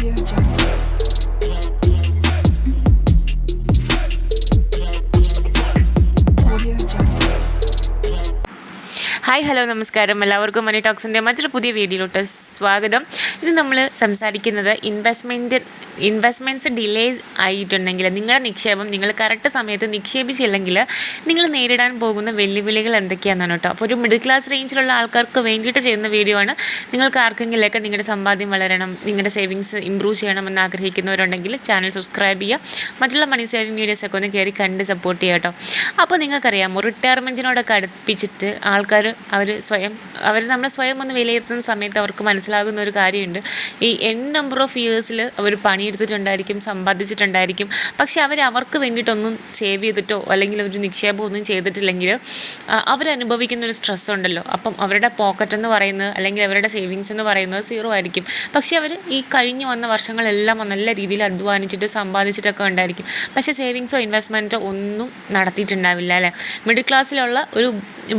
Audio Jungle. Hi hello നമസ്കാരം. എല്ലാവർക്കും മണി ടോക്സിന്റെ മറ്റൊരു പുതിയ വീഡിയോയിലോട്ട് സ്വാഗതം. ഇത് നമ്മൾ സംസാരിക്കുന്നത് ഇൻവെസ്റ്റ്മെന്റ് ഇൻവെസ്റ്റ്മെന്റ്സ് ഡിലേ ആയിട്ടുണ്ടെങ്കിൽ നിങ്ങളുടെ നിക്ഷേപം നിങ്ങൾ കറക്റ്റ് സമയത്ത് നിക്ഷേപിച്ചില്ലെങ്കിൽ നിങ്ങൾ നേരിടാൻ പോകുന്ന വെല്ലുവിളികൾ എന്തൊക്കെയാണെന്നാണ് കേട്ടോ. അപ്പോൾ ഒരു മിഡിൽ ക്ലാസ് റേഞ്ചിലുള്ള ആൾക്കാർക്ക് വേണ്ടിയിട്ട് ചെയ്യുന്ന വീഡിയോ ആണ്. നിങ്ങൾക്ക് ആർക്കെങ്കിലൊക്കെ നിങ്ങളുടെ സമ്പാദ്യം വളരണം നിങ്ങളുടെ സേവിങ്സ് ഇമ്പ്രൂവ് ചെയ്യണമെന്ന് ആഗ്രഹിക്കുന്നവരുണ്ടെങ്കിൽ ചാനൽ സബ്സ്ക്രൈബ് ചെയ്യുക. മറ്റുള്ള മണി സേവിങ് വീഡിയോസൊക്കെ ഒന്ന് കയറി കണ്ട് സപ്പോർട്ട് ചെയ്യാം കേട്ടോ. അപ്പോൾ നിങ്ങൾക്കറിയാമോ റിട്ടയർമെന്റിനോടൊക്കെ അടുപ്പിച്ചിട്ട് ആൾക്കാർ അവർ സ്വയം അവർ നമ്മളെ സ്വയം ഒന്ന് വിലയിരുത്തുന്ന സമയത്ത് അവർക്ക് മനസ്സിലാകുന്ന ഒരു കാര്യമുണ്ട്. ഈ എൻ നമ്പർ ഓഫ് ഇയേഴ്സിൽ അവർ പണിയെടുത്തിട്ടുണ്ടായിരിക്കും സമ്പാദിച്ചിട്ടുണ്ടായിരിക്കും. പക്ഷെ അവർ അവർക്ക് വേണ്ടിയിട്ടൊന്നും സേവ് ചെയ്തിട്ടോ അല്ലെങ്കിൽ ഒരു നിക്ഷേപം ഒന്നും ചെയ്തിട്ടില്ലെങ്കിൽ അവരനുഭവിക്കുന്ന ഒരു സ്ട്രെസ് ഉണ്ടല്ലോ. അപ്പം അവരുടെ പോക്കറ്റ് എന്ന് പറയുന്നത് അല്ലെങ്കിൽ അവരുടെ സേവിങ്സ് എന്ന് പറയുന്നത് സീറോ ആയിരിക്കും. പക്ഷെ അവർ ഈ കഴിഞ്ഞു വന്ന വർഷങ്ങളെല്ലാം നല്ല രീതിയിൽ അധ്വാനിച്ചിട്ട് സമ്പാദിച്ചിട്ടൊക്കെ ഉണ്ടായിരിക്കും. പക്ഷേ സേവിങ്സോ ഇൻവെസ്റ്റ്മെന്റോ ഒന്നും നടത്തിയിട്ടുണ്ടാവില്ല അല്ലേ? മിഡിൽ ക്ലാസ്സിലുള്ള ഒരു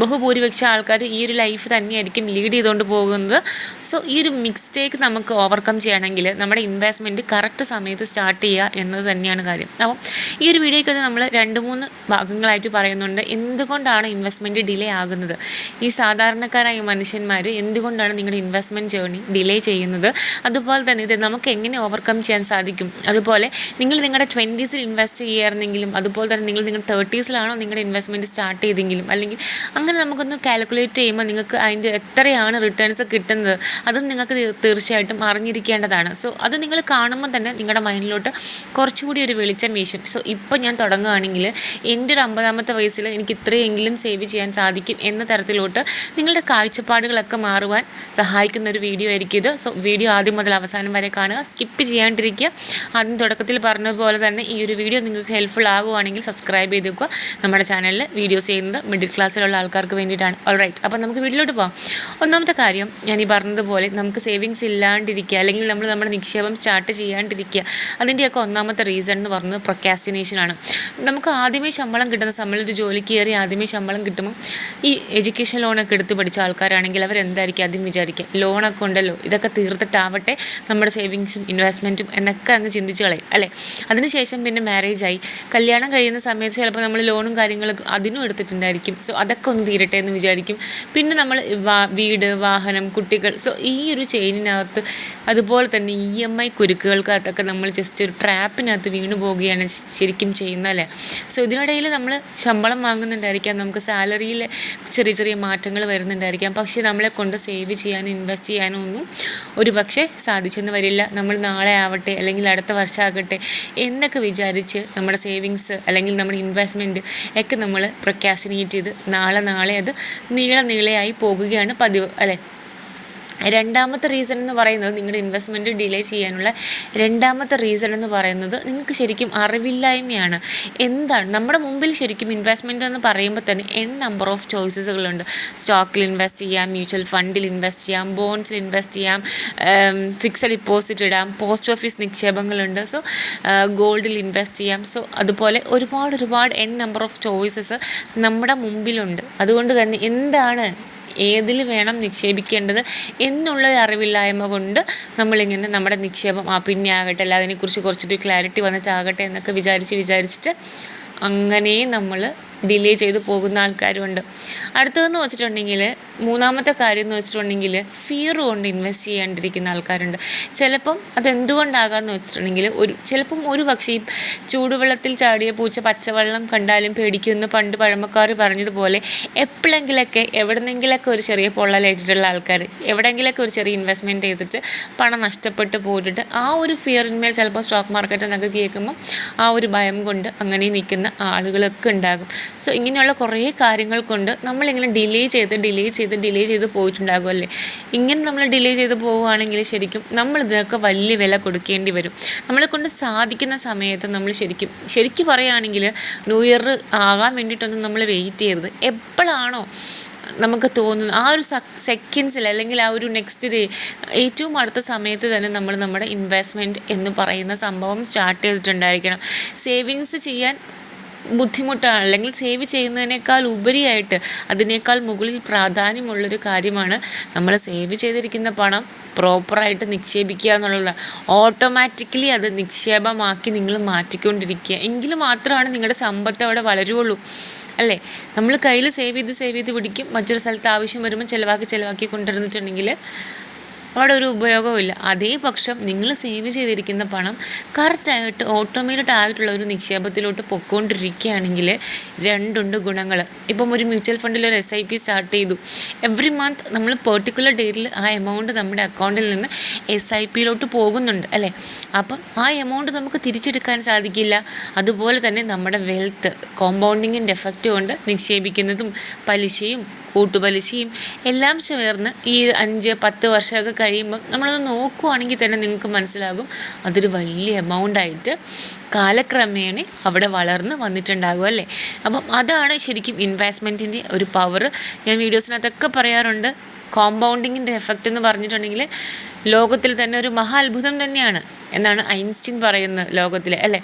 ബഹുഭൂരിപക്ഷ ആൾക്കാർ ഈ ഒരു ലൈഫ് തന്നെയായിരിക്കും ലീഡ് ചെയ്തുകൊണ്ട് പോകുന്നത്. സോ ഈ ഒരു മിസ്റ്റേക്ക് നമുക്ക് ഓവർകം ചെയ്യണമെങ്കിൽ നമ്മുടെ ഇൻവെസ്റ്റ്മെന്റ് കറക്റ്റ് സമയത്ത് സ്റ്റാർട്ട് ചെയ്യുക എന്നത് തന്നെയാണ് കാര്യം. അപ്പം ഈ ഒരു വീഡിയോയ്ക്കകത്ത് നമ്മൾ രണ്ട് മൂന്ന് ഭാഗങ്ങളായിട്ട് പറയുന്നുണ്ട്. എന്തുകൊണ്ടാണ് ഇൻവെസ്റ്റ്മെന്റ് ഡിലേ ആകുന്നത്? ഈ സാധാരണക്കാരായ മനുഷ്യന്മാർ എന്തുകൊണ്ടാണ് നിങ്ങളുടെ ഇൻവെസ്റ്റ്മെന്റ് ജേർണി ഡിലേ ചെയ്യുന്നത്? അതുപോലെ തന്നെ ഇത് നമുക്ക് എങ്ങനെ ഓവർകം ചെയ്യാൻ സാധിക്കും? അതുപോലെ നിങ്ങൾ നിങ്ങളുടെ ട്വന്റീസിൽ ഇൻവെസ്റ്റ് ചെയ്യാറുണ്ടെങ്കിലും അതുപോലെ തന്നെ നിങ്ങൾ നിങ്ങളുടെ തേർട്ടീസിലാണോ നിങ്ങളുടെ ഇൻവെസ്റ്റ്മെന്റ് സ്റ്റാർട്ട് ചെയ്തെങ്കിലും അല്ലെങ്കിൽ അങ്ങനെ നമുക്കൊന്ന് കാൽക്കുലേറ്റ് ചെയ്യുമ്പോൾ നിങ്ങൾക്ക് അതിന്റെ എത്രയാണ് റിട്ടേൺസ് കിട്ടുന്നത് അതും നിങ്ങൾക്ക് തീർച്ചയായിട്ടും അറിഞ്ഞിരിക്കേണ്ടതാണ്. സോ അത് നിങ്ങൾ കാണുമ്പോൾ തന്നെ നിങ്ങളുടെ മൈൻഡിലോട്ട് കുറച്ചുകൂടി ഒരു വെളിച്ചം വീശും. സോ ഇപ്പോൾ ഞാൻ തുടങ്ങുകയാണെങ്കിൽ എന്റെ ഒരു അമ്പതാമത്തെ വയസ്സിൽ എനിക്ക് ഇത്രയെങ്കിലും സേവ് ചെയ്യാൻ സാധിക്കും എന്ന തരത്തിലോട്ട് നിങ്ങളുടെ കാഴ്ചപ്പാടുകളൊക്കെ മാറുവാൻ സഹായിക്കുന്ന ഒരു വീഡിയോ ആയിരിക്കും ഇത്. സോ വീഡിയോ ആദ്യം മുതൽ അവസാനം വരെ കാണുക. സ്കിപ്പ് ചെയ്യാണ്ടിരിക്കുക. ആദ്യം തുടക്കത്തിൽ പറഞ്ഞതുപോലെ തന്നെ ഈ ഒരു വീഡിയോ നിങ്ങൾക്ക് ഹെൽപ്ഫുൾ ആകുവാണെങ്കിൽ സബ്സ്ക്രൈബ് ചെയ്ത് വെക്കുക. നമ്മുടെ ചാനലിൽ വീഡിയോസ് ചെയ്യുന്നത് മിഡിൽ ക്ലാസ്സിലുള്ള ആൾക്കാർക്ക് വേണ്ടിയിട്ടാണ്. ഓൾ റൈറ്റ് അപ്പോൾ നമുക്ക് വീട്ടിലോട്ട് പോകാം ഒന്നാമത്തെ കാര്യം ഞാൻ ഈ പറഞ്ഞതുപോലെ നമുക്ക് സേവിങ്സ് ഇല്ലാണ്ടിരിക്കുക അല്ലെങ്കിൽ നമ്മൾ നമ്മുടെ നിക്ഷേപം സ്റ്റാർട്ട് ചെയ്യാണ്ടിരിക്കുക അതിന്റെയൊക്കെ ഒന്നാമത്തെ റീസൺ എന്ന് പറയുന്നത് പ്രൊക്കാസ്റ്റിനേഷനാണ് നമുക്ക് ആദ്യമേ ശമ്പളം കിട്ടുന്ന സമയത്ത് ഒരു ജോലിക്ക് കയറി ആദ്യമേ ശമ്പളം കിട്ടുമ്പോൾ ഈ എഡ്യൂക്കേഷൻ ലോണൊക്കെ എടുത്ത് പഠിച്ച ആൾക്കാരാണെങ്കിൽ അവരെന്തായിരിക്കും ആദ്യം വിചാരിക്കുക? ലോണൊക്കെ ഉണ്ടല്ലോ ഇതൊക്കെ തീർത്തിട്ടാവട്ടെ നമ്മുടെ സേവിങ്സും ഇൻവെസ്റ്റ്മെന്റും എന്നൊക്കെ അങ്ങ് ചിന്തിച്ചു കളയും അല്ലേ? അതിനുശേഷം പിന്നെ മാരേജ് ആയി. കല്യാണം കഴിയുന്ന സമയത്ത് ചിലപ്പോൾ നമ്മൾ ലോണും കാര്യങ്ങളൊക്കെ അതിനും എടുത്തിട്ടുണ്ടായിരിക്കും. സോ അതൊക്കെ ഒന്ന് തീരട്ടെ എന്ന് വിചാരിക്കും. പിന്നെ നമ്മൾ വീട് വാഹനം കുട്ടികൾ സോ ഈ ഒരു ചെയിനിനകത്ത് അതുപോലെ തന്നെ ഇ എം ഐ കുരുക്കുകൾക്കകത്തൊക്കെ നമ്മൾ ജസ്റ്റ് ഒരു ട്രാപ്പിനകത്ത് വീണു പോവുകയാണ് ശരിക്കും ചെയ്യുന്നത് അല്ലേ സോ ഇതിനിടയിൽ നമ്മൾ ശമ്പളം വാങ്ങുന്നുണ്ടായിരിക്കാം നമുക്ക് സാലറിയിൽ ചെറിയ ചെറിയ മാറ്റങ്ങൾ വരുന്നുണ്ടായിരിക്കാം പക്ഷേ നമ്മളെ കൊണ്ട് സേവ് ചെയ്യാനും ഇൻവെസ്റ്റ് ചെയ്യാനും ഒന്നും ഒരു പക്ഷേ സാധിച്ചെന്ന് വരില്ല. നമ്മൾ നാളെ ആവട്ടെ അല്ലെങ്കിൽ അടുത്ത വർഷമാകട്ടെ എന്നൊക്കെ വിചാരിച്ച് നമ്മുടെ സേവിങ്സ് അല്ലെങ്കിൽ നമ്മുടെ ഇൻവെസ്റ്റ്മെന്റ് ഒക്കെ നമ്മൾ പ്രൊക്കാസിനേറ്റ് ചെയ്ത് നാളെ നാളെ അത് നീളെ നീളയായി പോകുകയാണ് പതിവ് അല്ലേ? രണ്ടാമത്തെ റീസൺ എന്ന് പറയുന്നത് നിങ്ങളുടെ ഇൻവെസ്റ്റ്മെന്റ് ഡിലേ ചെയ്യാനുള്ള രണ്ടാമത്തെ റീസൺ എന്ന് പറയുന്നത് നിങ്ങൾക്ക് ശരിക്കും അറിവില്ലായ്മയാണ്. എന്താണ്? നമ്മുടെ മുമ്പിൽ ശരിക്കും ഇൻവെസ്റ്റ്മെന്റ് എന്ന് പറയുമ്പോൾ തന്നെ എൻ നമ്പർ ഓഫ് ചോയ്സസുകളുണ്ട് സ്റ്റോക്കിൽ ഇൻവെസ്റ്റ് ചെയ്യാം മ്യൂച്വൽ ഫണ്ടിൽ ഇൻവെസ്റ്റ് ചെയ്യാം ബോൺസിൽ ഇൻവെസ്റ്റ് ചെയ്യാം ഫിക്സഡ് ഡിപ്പോസിറ്റ് ഇടാം പോസ്റ്റ് ഓഫീസ് നിക്ഷേപങ്ങളുണ്ട്. സോ ഗോൾഡിൽ ഇൻവെസ്റ്റ് ചെയ്യാം. സോ അതുപോലെ ഒരുപാട് ഒരുപാട് എൻ നമ്പർ ഓഫ് ചോയ്സസ് നമ്മുടെ മുമ്പിലുണ്ട്. അതുകൊണ്ട് തന്നെ എന്താണ് ഏതിൽ വേണം നിക്ഷേപിക്കേണ്ടത് എന്നുള്ള അറിവില്ലായ്മ കൊണ്ട് നമ്മളിങ്ങനെ നമ്മുടെ നിക്ഷേപം ആ പിന്നെ ആകട്ടെ അല്ല അതിനെക്കുറിച്ച് കുറച്ചൊരു ക്ലാരിറ്റി വന്നിട്ടാകട്ടെ എന്നൊക്കെ വിചാരിച്ച് വിചാരിച്ചിട്ട് അങ്ങനെ നമ്മൾ ഡിലേ ചെയ്ത് പോകുന്ന ആൾക്കാരുമുണ്ട് അടുത്തതെന്ന് വെച്ചിട്ടുണ്ടെങ്കിൽ മൂന്നാമത്തെ കാര്യം എന്ന് വെച്ചിട്ടുണ്ടെങ്കിൽ ഫിയർ കൊണ്ട് ഇൻവെസ്റ്റ് ചെയ്യാണ്ടിരിക്കുന്ന ആൾക്കാരുണ്ട്. ചിലപ്പം അതെന്തുകൊണ്ടാകാമെന്ന് വെച്ചിട്ടുണ്ടെങ്കിൽ ഒരു ചിലപ്പം ഒരു പക്ഷേ ഈ ചൂടുവെള്ളത്തിൽ ചാടിയ പൂച്ച പച്ചവെള്ളം കണ്ടാലും പേടിക്കുമെന്ന് പണ്ട് പഴമക്കാർ പറഞ്ഞതുപോലെ എപ്പോഴെങ്കിലൊക്കെ എവിടെന്നെങ്കിലൊക്കെ ഒരു ചെറിയ പൊള്ളലേറ്റിട്ടുള്ള ആൾക്കാർ എവിടെയെങ്കിലൊക്കെ ഒരു ചെറിയ ഇൻവെസ്റ്റ്മെന്റ് ചെയ്തിട്ട് പണം നഷ്ടപ്പെട്ട് പോയിട്ട് ആ ഒരു ഫിയറിന്മേൽ ചിലപ്പോൾ സ്റ്റോക്ക് മാർക്കറ്റ് എന്നൊക്കെ കേൾക്കുമ്പോൾ ആ ഒരു ഭയം കൊണ്ട് അങ്ങനെ നിൽക്കുന്ന ആളുകളൊക്കെ ഉണ്ടാകും. സോ ഇങ്ങനെയുള്ള കുറേ കാര്യങ്ങൾ കൊണ്ട് നമ്മളിങ്ങനെ ഡിലേ ചെയ്ത് ഡിലേ ചെയ്ത് ഡിലേ ചെയ്ത് പോയിട്ടുണ്ടാകും അല്ലേ? ഇങ്ങനെ നമ്മൾ ഡിലേ ചെയ്ത് പോവുകയാണെങ്കിൽ ശരിക്കും നമ്മൾ ഇതിനൊക്കെ വലിയ വില കൊടുക്കേണ്ടി വരും. നമ്മളെ കൊണ്ട് സാധിക്കുന്ന സമയത്ത് നമ്മൾ ശരിക്കും ശരിക്കും പറയുകയാണെങ്കിൽ ന്യൂ ഇയർ ആകാൻ വേണ്ടിയിട്ടൊന്നും നമ്മൾ വെയിറ്റ് ചെയ്യരുത്. എപ്പോഴാണോ നമുക്ക് തോന്നുന്നു ആ ഒരു സെക്കൻഡ്സിൽ അല്ലെങ്കിൽ ആ ഒരു നെക്സ്റ്റ് ഡേ ഏറ്റവും അടുത്ത സമയത്ത് തന്നെ നമ്മൾ നമ്മുടെ ഇൻവെസ്റ്റ്മെന്റ് എന്ന് പറയുന്ന സംഭവം സ്റ്റാർട്ട് ചെയ്തിട്ടുണ്ടായിരിക്കണം. സേവിങ്സ് ചെയ്യാൻ ബുദ്ധിമുട്ടാണ്. അല്ലെങ്കിൽ സേവ് ചെയ്യുന്നതിനേക്കാൾ ഉപരിയായിട്ട് അതിനേക്കാൾ മുകളിൽ പ്രാധാന്യമുള്ളൊരു കാര്യമാണ് നമ്മൾ സേവ് ചെയ്തിരിക്കുന്ന പണം പ്രോപ്പറായിട്ട് നിക്ഷേപിക്കുക എന്നുള്ളത്. ഓട്ടോമാറ്റിക്കലി അത് നിക്ഷേപമാക്കി നിങ്ങൾ മാറ്റിക്കൊണ്ടിരിക്കുക. എങ്കിൽ മാത്രമാണ് നിങ്ങളുടെ സമ്പത്ത് അവിടെ വളരുള്ളൂ അല്ലേ? നമ്മൾ കയ്യിൽ സേവ് ചെയ്ത് സേവ് ചെയ്ത് പിടിക്കും. മറ്റൊരു സ്ഥലത്ത് ആവശ്യം വരുമ്പോൾ ചിലവാക്കി ചിലവാക്കി കൊണ്ടുവന്നിട്ടുണ്ടെങ്കിൽ അവിടെ ഒരു ഉപയോഗമില്ല അതേ പക്ഷം നിങ്ങൾ സേവ് ചെയ്തിരിക്കുന്ന പണം കറക്റ്റായിട്ട് ഓട്ടോമേറ്റഡ് ആയിട്ടുള്ള ഒരു നിക്ഷേപത്തിലോട്ട് പൊയ്ക്കൊണ്ടിരിക്കുകയാണെങ്കിൽ രണ്ടുണ്ട് ഗുണങ്ങൾ ഇപ്പം ഒരു മ്യൂച്വൽ ഫണ്ടിൽ ഒരു എസ് ഐ പി സ്റ്റാർട്ട് ചെയ്തു. എവറി മന്ത് നമ്മൾ പെർട്ടിക്കുലർ ഡേറ്റിൽ ആ എമൗണ്ട് നമ്മുടെ അക്കൗണ്ടിൽ നിന്ന് എസ് ഐ പിയിലോട്ട് പോകുന്നുണ്ട് അല്ലേ? അപ്പം ആ എമൗണ്ട് നമുക്ക് തിരിച്ചെടുക്കാൻ സാധിക്കില്ല. അതുപോലെ തന്നെ നമ്മുടെ വെൽത്ത് കോമ്പൗണ്ടിങ്ങിന്റെ എഫക്റ്റ് കൊണ്ട് നിക്ഷേപിക്കുന്നതും പലിശയും കൂട്ടുപലിശയും എല്ലാം ചേർന്ന് ഈ അഞ്ച് പത്ത് വർഷമൊക്കെ കഴിയുമ്പം നമ്മളത് നോക്കുവാണെങ്കിൽ തന്നെ നിങ്ങൾക്ക് മനസ്സിലാകും. അതൊരു വലിയ എമൗണ്ടായിട്ട് കാലക്രമേണ അവിടെ വളർന്ന് വന്നിട്ടുണ്ടാകും അല്ലേ? അപ്പം അതാണ് ശരിക്കും ഇൻവെസ്റ്റ്മെന്റിന്റെ ഒരു പവർ ഞാൻ വീഡിയോസിനകത്തൊക്കെ പറയാറുണ്ട് കോമ്പൗണ്ടിങ്ങിന്റെ എഫക്റ്റ് എന്ന് പറഞ്ഞിട്ടുണ്ടെങ്കിൽ ലോകത്തിൽ തന്നെ ഒരു മഹാ അത്ഭുതം തന്നെയാണ് എന്നാണ് ഐൻസ്റ്റീൻ പറയുന്നത് ലോകത്തിലെ അല്ലേ?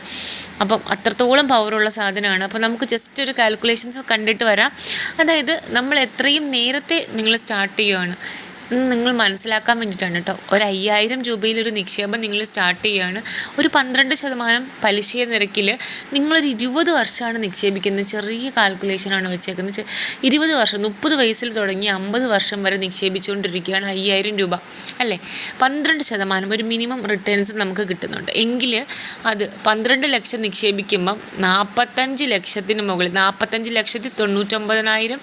അപ്പം അത്രത്തോളം പവറുള്ള സാധനമാണ്. അപ്പോൾ നമുക്ക് ജസ്റ്റ് ഒരു കാൽക്കുലേഷൻസ് കണ്ടിട്ട് വരാം. അതായത് നമ്മൾ എത്രയും നേരത്തെ നിങ്ങൾ സ്റ്റാർട്ട് ചെയ്യുകയാണ് നിങ്ങൾ മനസ്സിലാക്കാൻ വേണ്ടിയിട്ടാണ് കേട്ടോ ഒരു അയ്യായിരം രൂപയിലൊരു നിക്ഷേപം നിങ്ങൾ സ്റ്റാർട്ട് ചെയ്യുകയാണ് ഒരു പന്ത്രണ്ട് ശതമാനം പലിശ നിരക്കിൽ നിങ്ങളൊരു ഇരുപത് വർഷമാണ് നിക്ഷേപിക്കുന്നത്. ചെറിയ കാൽക്കുലേഷനാണ് വെച്ചേക്കുന്നത്. ഇരുപത് വർഷം മുപ്പത് വയസ്സിൽ തുടങ്ങി അമ്പത് വർഷം വരെ നിക്ഷേപിച്ചുകൊണ്ടിരിക്കുകയാണ് അയ്യായിരം രൂപ. അല്ലേ? പന്ത്രണ്ട് ശതമാനം ഒരു മിനിമം റിട്ടേൺസ് നമുക്ക് കിട്ടുന്നുണ്ട്. എങ്കിൽ അത് പന്ത്രണ്ട് ലക്ഷം നിക്ഷേപിക്കുമ്പം നാൽപ്പത്തഞ്ച് ലക്ഷത്തിന് മുകളിൽ നാൽപ്പത്തഞ്ച് ലക്ഷത്തി തൊണ്ണൂറ്റൊമ്പതിനായിരം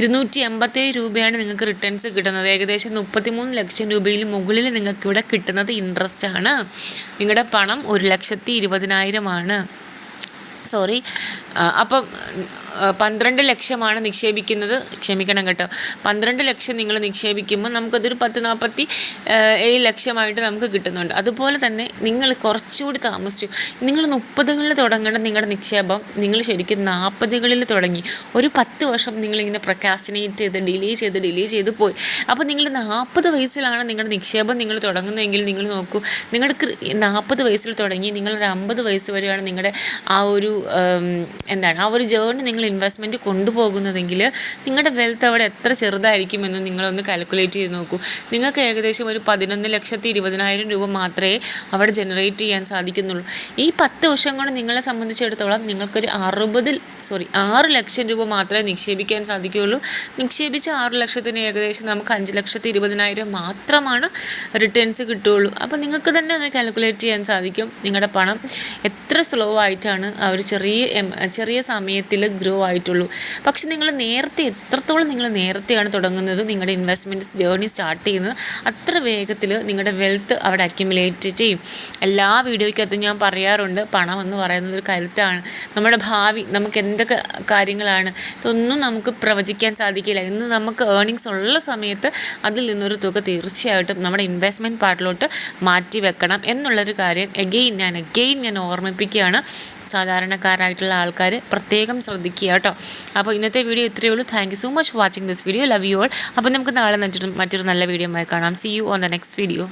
ഇരുന്നൂറ്റി എൺപത്തേഴ് രൂപയാണ് നിങ്ങൾക്ക് റിട്ടേൺസ് കിട്ടുന്നത്. ഏകദേശം മുപ്പത്തിമൂന്ന് ലക്ഷം രൂപയിൽ മുകളിൽ നിങ്ങൾക്ക് ഇവിടെ കിട്ടുന്നത് ഇൻട്രസ്റ്റ് ആണ്. നിങ്ങളുടെ പണം ഒരു ലക്ഷത്തി ഇരുപതിനായിരമാണ്. സോറി. അപ്പം പന്ത്രണ്ട് ലക്ഷമാണ് നിക്ഷേപിക്കുന്നത്. ക്ഷമിക്കണം കേട്ടോ. പന്ത്രണ്ട് ലക്ഷം നിങ്ങൾ നിക്ഷേപിക്കുമ്പോൾ നമുക്കതൊരു പത്ത് നാൽപ്പത്തി ഏഴ് ലക്ഷമായിട്ട് നമുക്ക് കിട്ടുന്നുണ്ട്. അതുപോലെ തന്നെ നിങ്ങൾ കുറച്ചുകൂടി താമസിച്ചു. നിങ്ങൾ മുപ്പതുകളിൽ തുടങ്ങേണ്ട നിങ്ങളുടെ നിക്ഷേപം. നിങ്ങൾ ശരിക്കും നാൽപ്പതുകളിൽ തുടങ്ങി. ഒരു പത്ത് വർഷം നിങ്ങളിങ്ങനെ പ്രൊക്കാസ്റ്റിനേറ്റ് ചെയ്ത് ഡിലേ ചെയ്ത് ഡിലേ ചെയ്ത് പോയി. അപ്പോൾ നിങ്ങൾ നാൽപ്പത് വയസ്സിലാണ് നിങ്ങളുടെ നിക്ഷേപം നിങ്ങൾ തുടങ്ങുന്നതെങ്കിൽ നിങ്ങൾ നോക്കൂ. നിങ്ങളുടെ നാൽപ്പത് വയസ്സിൽ തുടങ്ങി നിങ്ങളൊരു അമ്പത് വയസ്സ് വരെയാണ് നിങ്ങളുടെ ആ ഒരു ഉം, എന്താണ് ആ ഒരു ജേർണി നിങ്ങൾ ഇൻവെസ്റ്റ്മെന്റ് കൊണ്ടുപോകുന്നതെങ്കിൽ നിങ്ങളുടെ വെൽത്ത് അവിടെ എത്ര ചെറുതായിരിക്കുമെന്ന് നിങ്ങളൊന്ന് കാൽക്കുലേറ്റ് ചെയ്ത് നോക്കൂ. നിങ്ങൾക്ക് ഏകദേശം ഒരു പതിനൊന്ന് ലക്ഷത്തി ഇരുപതിനായിരം രൂപ മാത്രമേ അവിടെ ജനറേറ്റ് ചെയ്യാൻ സാധിക്കുന്നുള്ളൂ. ഈ പത്ത് വർഷം കൊണ്ട് നിങ്ങളെ സംബന്ധിച്ചിടത്തോളം നിങ്ങൾക്കൊരു അറുപതിൽ സോറി ആറ് ലക്ഷം രൂപ മാത്രമേ നിക്ഷേപിക്കാൻ സാധിക്കുകയുള്ളൂ. നിക്ഷേപിച്ച ആറ് ലക്ഷത്തിന് ഏകദേശം നമുക്ക് അഞ്ച് ലക്ഷത്തി ഇരുപതിനായിരം മാത്രമാണ് റിട്ടേൺസ് കിട്ടുകയുള്ളൂ. അപ്പോൾ നിങ്ങൾക്ക് തന്നെ ഒന്ന് കാൽക്കുലേറ്റ് ചെയ്യാൻ സാധിക്കും നിങ്ങളുടെ പണം എത്ര സ്ലോ ആയിട്ടാണ് ആ ഒരു ചെറിയ ചെറിയ സമയത്തിൽ ഗ്രോ ആയിട്ടുള്ളൂ. പക്ഷെ നിങ്ങൾ നേരത്തെ എത്രത്തോളം നിങ്ങൾ നേരത്തെയാണ് തുടങ്ങുന്നത് നിങ്ങളുടെ ഇൻവെസ്റ്റ്മെന്റ് ജേർണി സ്റ്റാർട്ട് ചെയ്യുന്നത് അത്ര വേഗത്തിൽ നിങ്ങളുടെ വെൽത്ത് അവിടെ അക്യുമുലേറ്റ് ചെയ്യും. എല്ലാ വീഡിയോയ്ക്കകത്തും ഞാൻ പറയാറുണ്ട് പണം എന്ന് പറയുന്നത് ഒരു കരുത്താണ്. നമ്മുടെ ഭാവി നമുക്ക് എന്തൊക്കെ കാര്യങ്ങളാണ് ഇതൊന്നും നമുക്ക് പ്രവചിക്കാൻ സാധിക്കില്ല. ഇന്ന് നമുക്ക് ഏർണിങ്സ് ഉള്ള സമയത്ത് അതിൽ നിന്നൊരു തുക തീർച്ചയായിട്ടും നമ്മുടെ ഇൻവെസ്റ്റ്മെന്റ് പാർട്ടിലോട്ട് മാറ്റി വെക്കണം എന്നുള്ളൊരു കാര്യം എഗെയിൻ ഞാൻ എഗെയിൻ ഞാൻ ഓർമ്മിപ്പിക്കുകയാണ്. സാധാരണക്കാരായിട്ടുള്ള ആൾക്കാർ പ്രത്യേകം ശ്രദ്ധിക്കുക കേട്ടോ. അപ്പോൾ ഇന്നത്തെ വീഡിയോ ഇത്രയേ ഉള്ളൂ. Thank you so much watching this video love you all അപ്പോൾ നമുക്ക് നാളെ മറ്റൊരു മറ്റൊരു നല്ല വീഡിയോ ആയി കാണാം. See you on the next video